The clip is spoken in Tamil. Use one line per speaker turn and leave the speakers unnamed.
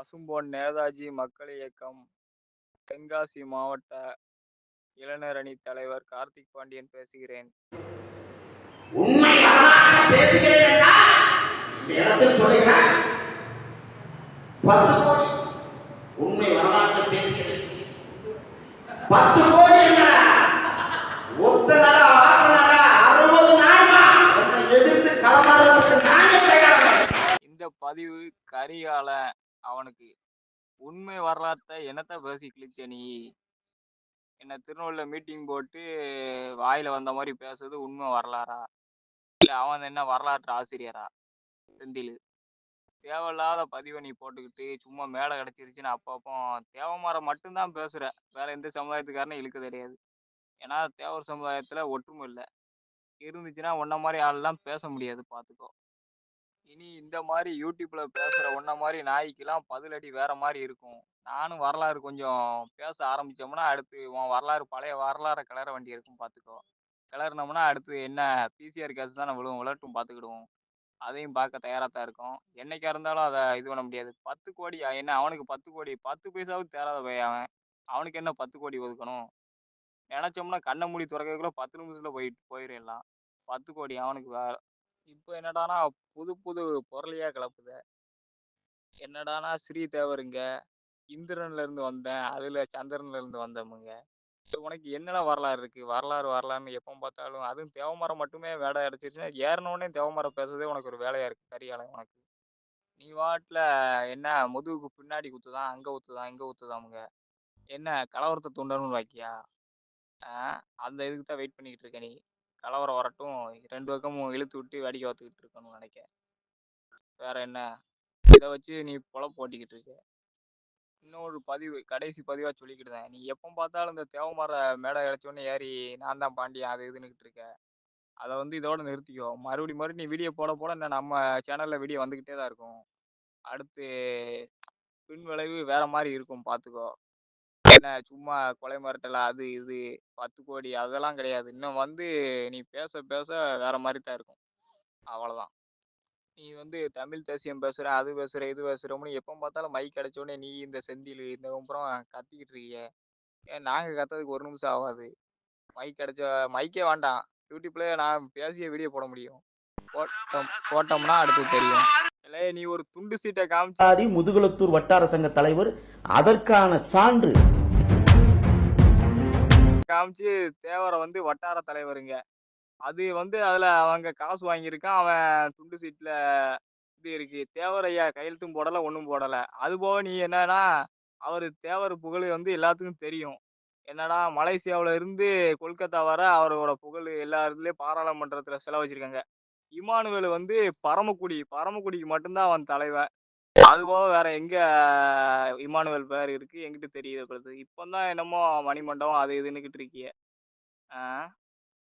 பசும்பொன் நேதாஜி மக்கள் இயக்கம் தென்காசி மாவட்ட இளைஞர் அணி தலைவர் கார்த்திக் பாண்டியன் பேசுகிறேன்.
உண்மை வரலாற்றை பேசுகிறேன் என்றால் இந்த பத்து கோடி ஒத்த நடா
பதிவு கரிகாலன் அவனுக்கு உண்மை வரலாற்றை என்னத்த பேசி கிழிச்ச நீ? என்ன திருநூலில் மீட்டிங் போட்டு வாயில வந்த மாதிரி பேசுறது உண்மை வரலாறா? இல்லை அவன் என்ன வரலாற்று ஆசிரியரா? செந்தில். தேவையில்லாத பதிவை நீ போட்டுக்கிட்டு சும்மா மேலே கிடச்சிருச்சுன்னு அப்பப்போ தேவமாரை மட்டும்தான் பேசுகிற வேற எந்த சமுதாயத்துக்காரனும் இழுக்க தெரியாது. ஏன்னா தேவர் சமுதாயத்தில் ஒற்றுமை இல்லை. இருந்துச்சுன்னா உன்ன மாதிரி ஆள்லாம் பேச முடியாது பார்த்துக்கோ இனி இந்த மாதிரி யூடியூப்ல பேசுற ஒன்ன மாதிரி நாய்க்கெல்லாம் பதிலடி வேற மாதிரி இருக்கும். நானும் வரலாறு கொஞ்சம் பேச ஆரம்பிச்சோம்னா அடுத்து உன் வரலாறு பழைய வரலாறை கிளற வேண்டி இருக்கும் பார்த்துக்கோ கிளறினோம்னா அடுத்து என்ன பிசிஆர் கேஸ் தானே விழுவும் விளட்டும் பார்த்துக்கிடுவோம் அதையும் பார்க்க தயாராக தான் இருக்கும். என்னைக்கா இருந்தாலும் அதை இது பண்ண முடியாது. பத்து கோடி என்ன அவனுக்கு பத்து கோடி பத்து பைசாவுக்கு தேராத போய் அவன். அவனுக்கு என்ன பத்து கோடி ஒதுக்கணும்? நினச்சோம்னா கண்ணை மூடி துறக்கிறதுக்குள்ள பத்து நிமிஷத்தில் போயிட்டு போயிடலாம் பத்து கோடி அவனுக்கு வேற இப்போ என்னடானா புது புது பொருளையா கிளப்புத. என்னடானா ஸ்ரீதேவருங்க இந்திரன்ல இருந்து வந்தேன். அதுல சந்திரன்ல இருந்து வந்தவங்க ஸோ உனக்கு என்னென்ன வரலாறு இருக்கு? வரலாறு வரலாறுன்னு எப்போ பார்த்தாலும் அதுவும் தேவமரம் மட்டுமே வேலை அடைச்சிருச்சுன்னா ஏறினோடனே தேவமரம் பேசுறதே உனக்கு ஒரு வேலையா இருக்கு. கரியாலை உனக்கு. நீ வாட்டில் என்ன முதுகுக்கு பின்னாடி குத்துதான் அங்கே ஊத்துதான் இங்கே ஊற்றுதாமுங்க என்ன கலவரத்தை தூண்டணும்னு வாக்கியா? அந்த இதுக்கு தான் வெயிட் பண்ணிக்கிட்டு இருக்க நீ. கலவரம் வரட்டும் ரெண்டு பக்கமும் இழுத்து விட்டு வேடிக்கை பார்த்துக்கிட்டு இருக்கணும்னு நினைக்க வேற என்ன? இதை வச்சு நீ பொழப்பு ஓட்டிக்கிட்டு இருக்க. இன்னொரு பதிவு கடைசி பதிவாக சொல்லிக்கிட்டு நீ எப்போ பார்த்தாலும் இந்த தேவமர மேடை இழைச்சோடனே ஏறி நான் தான் பாண்டியன் அது இதுன்னுக்கிட்டு இருக்க. அதை வந்து இதோட நிறுத்திக்கோ. மறுபடி மறுபடியும் நீ வீடியோ போட போட என்ன நம்ம சேனலில் வீடியோ வந்துக்கிட்டே தான் இருக்கும். அடுத்து பின் விளைவு வேற மாதிரி இருக்கும். பார்த்துக்கோ. என்ன சும்மா கொலை மிரட்டல் அது இது பத்து கோடி அதெல்லாம் கிடையாது. இன்னும் வந்து நீ பேச பேச வேற மாதிரி தான் இருக்கும். அவ்வளோதான். நீ வந்து தமிழ் தேசியம் பேசுகிற அது பேசுகிற இது பேசுகிறோம்னு எப்போ பார்த்தாலும் மைக் கிடைச்ச உடனே நீ இந்த செந்தில் இந்த அப்புறம் கத்திக்கிட்டு இருக்கீங்க ஏன் நாங்கள் கத்துறதுக்கு ஒரு நிமிஷம் ஆகாது. மைக் கிடைச்ச மைக்கே வேண்டாம். யூடியூப்லேயே நான் பேசிய வீடியோ போட முடியும். போட்டோம் போட்டோம்னா அடுத்து தெரியும். இல்லை நீ ஒரு துண்டு சீட்டை
காமிச்சாரி முதுகுளத்தூர் வட்டார சங்க தலைவர் அதற்கான சான்று
காமிச்சு தேவரை வந்து வட்டார தலைவருங்க. அது வந்து அதுல அவங்க காசு வாங்கியிருக்கான். அவன் துண்டு சீட்ல இது இருக்கு. தேவரையா கையெழுத்தும் போடல ஒன்றும் போடல. அது போக நீ என்னன்னா அவர் தேவர் புகழ் வந்து எல்லாத்துக்கும் தெரியும். என்னடா மலேசியாவில இருந்து கொல்கத்தா வர அவரோட புகழ் எல்லா இதுலயும் பாராளுமன்றத்துல செலவச்சிருக்காங்க இமானுவேல் வந்து பரமக்குடி பரமக்குடிக்கு மட்டும்தான் அவன் தலைவன். அது போக வேற எங்க இமானுவேல் பேர் இருக்கு. எங்கிட்ட தெரியுது இப்போ தான் என்னமோ மணிமண்டபம் அது இதுன்னுக்கிட்டு இருக்கிய. ஆ?